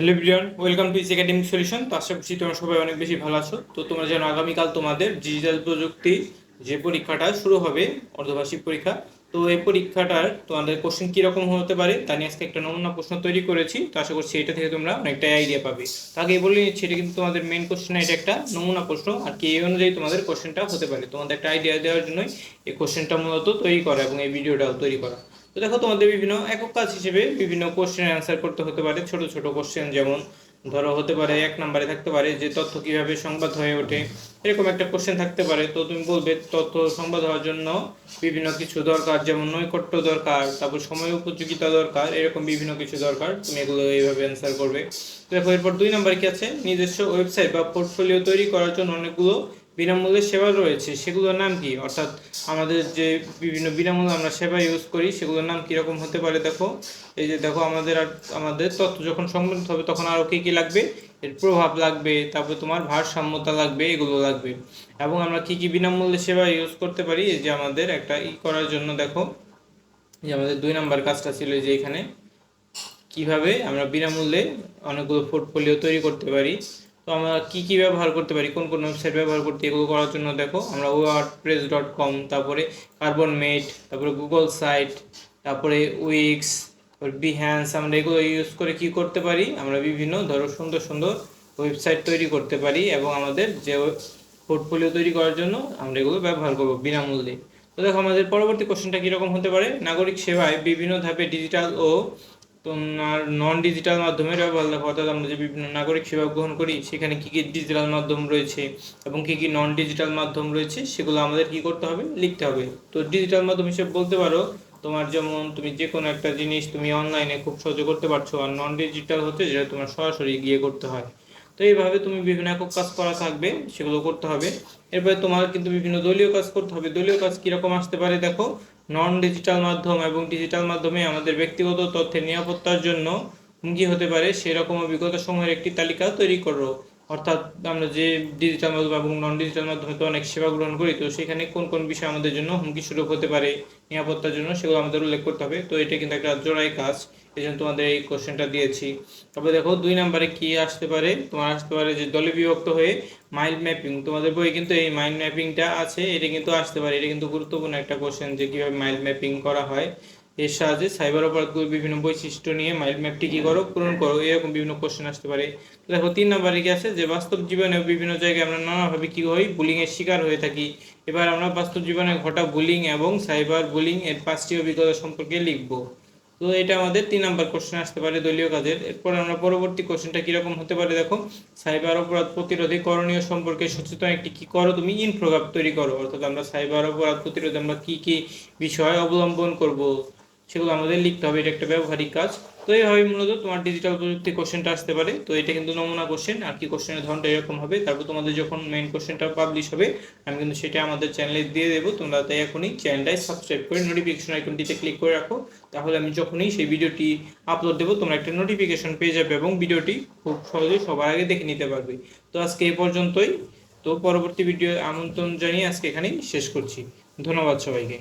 Hello Brian welcome to IS academic solution তো আশা করছি তোমরা সবাই অনেক বেশি ভালো আছো। তো তোমরা যেন আগামীকাল তোমাদের ডিজিটাল প্রযুক্তি যে পরীক্ষাটা শুরু হবে, অর্ধবার্ষিক পরীক্ষা, তো এই পরীক্ষাটার তোমাদের কোশ্চেন কীরকম হতে পারে তা নিয়ে আজকে একটা নমুনা প্রশ্ন তৈরি করেছি। তো আশা করছি এটা থেকে তোমরা অনেকটা আইডিয়া পাবে। তাকে বলে নিচ্ছি, এটা কিন্তু তোমাদের মেন কোশ্চেন এটা একটা নমুনা প্রশ্ন। আর কি এই অনুযায়ী তোমাদের কোশ্চেনটা হতে পারে। তোমাদের একটা আইডিয়া দেওয়ার জন্যই এই কোশ্চেনটা মূলত তৈরি করা এবং এই ভিডিওটাও তৈরি করা। তো দেখো তোমাদের বিভিন্ন একক কাজ হিসেবে বিভিন্ন কোশ্চেন অ্যান্সার করতে হতে পারে। ছোট ছোট কোশ্চেন যেমন ধরো হতে পারে, এক নম্বরে থাকতে পারে যে তথ্য কীভাবে সংবাদ হয়ে ওঠে, এরকম একটা কোশ্চেন থাকতে পারে। তো তুমি বলবে তথ্য সংবাদ হওয়ার জন্য বিভিন্ন কিছু দরকার, যেমন নৈকট্য দরকার, তারপর সময় উপযোগিতা দরকার, এরকম বিভিন্ন কিছু দরকার। তুমি এগুলো এইভাবে অ্যান্সার করবে। দেখো এরপর দুই নম্বরে কি আছে? নিজস্ব ওয়েবসাইট বা পোর্টফোলিও তৈরি করার জন্য অনেকগুলো বিনামূল্যে সেবা রয়েছে, সেগুলোর নাম কি? অর্থাৎ আমাদের যে বিভিন্ন বিনামূল্যে আমরা সেবা ইউজ করি, সেগুলোর নাম কীরকম হতে পারে দেখো? এই যে দেখো, আমাদের আর আমাদের তথ্য যখন সংবলিত হবে তখন আরও কী কী লাগবে? এর প্রভাব লাগবে, তারপরে তোমার ভারসাম্যতা লাগবে, এগুলো লাগবে। এবং আমরা কী কী বিনামূল্যে সেবা ইউজ করতে পারি? এই যে আমাদের একটা ই করার জন্য দেখো যে আমাদের দুই নাম্বার কাজটা ছিল যে এখানে। কীভাবে আমরা বিনামূল্যে অনেকগুলো পোর্টফোলিও তৈরি করতে পারি? তো আমরা কি কি ব্যবহার করতে পারি? কোন কোন ওয়েবসাইট ব্যবহার করতে এগুলো করার জন্য দেখো, আমরা ওয়ার্ড প্রেস ডট কম তারপরে কার্বন মেট তারপরে গুগল সাইট তারপরে উইক্স বিহ্যান্স আমরা এগুলো ইউজ করে কি করতে পারি? আমরা বিভিন্ন ধরো সুন্দর সুন্দর ওয়েবসাইট তৈরি করতে পারি এবং আমাদের যে পোর্টফোলিও তৈরি করার জন্য আমরা এগুলো ব্যবহার করব বিনামূল্যে। তো দেখো, আমাদের পরবর্তী কোশ্চেনটা কীরকম হতে পারে? নাগরিক সেবায় বিভিন্ন ধাপে ডিজিটাল ও তোমার নন ডিজিটাল মাধ্যমে ব্যবহার দেখো অর্থাৎ আমরা যে বিভিন্ন নাগরিক সেবা গ্রহণ করি, সেখানে কী কী ডিজিটাল মাধ্যম রয়েছে এবং কী কী নন ডিজিটাল মাধ্যম রয়েছে, সেগুলো আমাদের কি করতে হবে? লিখতে হবে। তো ডিজিটাল মাধ্যম হিসেবে বলতে পারো, তোমার যেমন তুমি যে কোনো একটা জিনিস তুমি অনলাইনে খুব সহজে করতে পারছ, আর নন ডিজিটাল হচ্ছে যেটা তোমার সরাসরি গিয়ে করতে হয়। তো এইভাবে তুমি বিভিন্ন একক কাজ করা থাকবে, সেগুলো করতে হবে। এরপরে তোমার কিন্তু বিভিন্ন দলীয় কাজ করতে হবে। দলীয় কাজ কীরকম আসতে পারে দেখো নন ডিজিটাল মাধ্যম এবং ডিজিটাল মাধ্যমে আমাদের ব্যক্তিগত তথ্যের নিরাপত্তার জন্য হুমকি হতে পারে, সেরকম অভিজ্ঞতা সমূহের একটি তালিকা তৈরি করো। অর্থাৎ আমরা যে ডিজিটাল মাধ্যম এবং নন ডিজিটাল মাধ্যমে তো অনেক সেবা গ্রহণ করি, তো সেখানে কোন কোন বিষয় আমাদের জন্য হুমকি স্বরূপ হতে পারে, নিরাপত্তার জন্য সেগুলো আমাদের উল্লেখ করতে হবে। তো এটা কিন্তু একটা জোড়াই কাজ, এই জন্য তোমাদের এই কোশ্চেনটা দিয়েছি। তবে দেখো, দুই নম্বরে কি আসতে পারে? তোমার আসতে পারে যে দলে বিভক্ত হয়ে মাইন্ড ম্যাপিং তোমাদের বই কিন্তু এই মাইন্ড ম্যাপিংটা আছে, এটা কিন্তু আসতে পারে। এটা কিন্তু গুরুত্বপূর্ণ একটা কোশ্চেন যে কীভাবে মাইন্ড ম্যাপিং করা হয়। এর সাহায্যে সাইবার অপরাধগুলোর বিভিন্ন বৈশিষ্ট্য নিয়ে মাইন্ড ম্যাপটি কী করো, পূরণ করো, এরকম বিভিন্ন কোশ্চেন আসতে পারে। দেখো, তিন নম্বরে কি আছে? যে বাস্তব জীবনে বিভিন্ন জায়গায় আমরা নানাভাবে কী হই? বুলিংয়ের শিকার হয়ে থাকি। এবার আমরা বাস্তব জীবনে ঘটা বুলিং এবং সাইবার বুলিং এর পাঁচটি অভিজ্ঞতা সম্পর্কে লিখব। তো এটা আমাদের তিন নাম্বার কোশ্চেন আসতে পারে দলীয় কাজের। এরপর আমরা পরবর্তী কোশ্চেনটা কীরকম হতে পারে দেখো? সাইবার অপরাধ প্রতিরোধে করণীয় সম্পর্কে সচেতন একটি কী করো? তুমি ইনফোগ্রাফ তৈরি করো। অর্থাৎ আমরা সাইবার অপরাধ প্রতিরোধে আমরা কী কী বিষয় অবলম্বন করব? সেগুলো আমাদের লিখতে হবে, এটা একটা ব্যবহারিক কাজ। তো এইভাবে মূলত তোমার ডিজিটাল প্রযুক্তি কোশ্চেনটা আসতে পারে। তো এটা কিন্তু নমুনা কোশ্চেন আর কি কোশ্চেনের ধরনটা এরকম হবে। তারপর তোমাদের যখন মেইন কোশ্চেনটা পাবলিশ হবে, আমি কিন্তু সেটা আমাদের চ্যানেলে দিয়ে দেবো। তোমরা তাই এখনই চ্যানেলটাই সাবস্ক্রাইব করে নোটিফিকেশন আইকনটিতে ক্লিক করে রাখো। তাহলে আমি যখনই সেই ভিডিওটি আপলোড দেবো, তোমরা একটা নোটিফিকেশন পেয়ে যাবে এবং ভিডিওটি খুব সহজেই সবার আগে দেখে নিতে পারবে। তো আজকে এই পর্যন্তই। তো পরবর্তী ভিডিও আমন্ত্রণ জানিয়ে আজকে এখানেই শেষ করছি। ধন্যবাদ সবাইকে।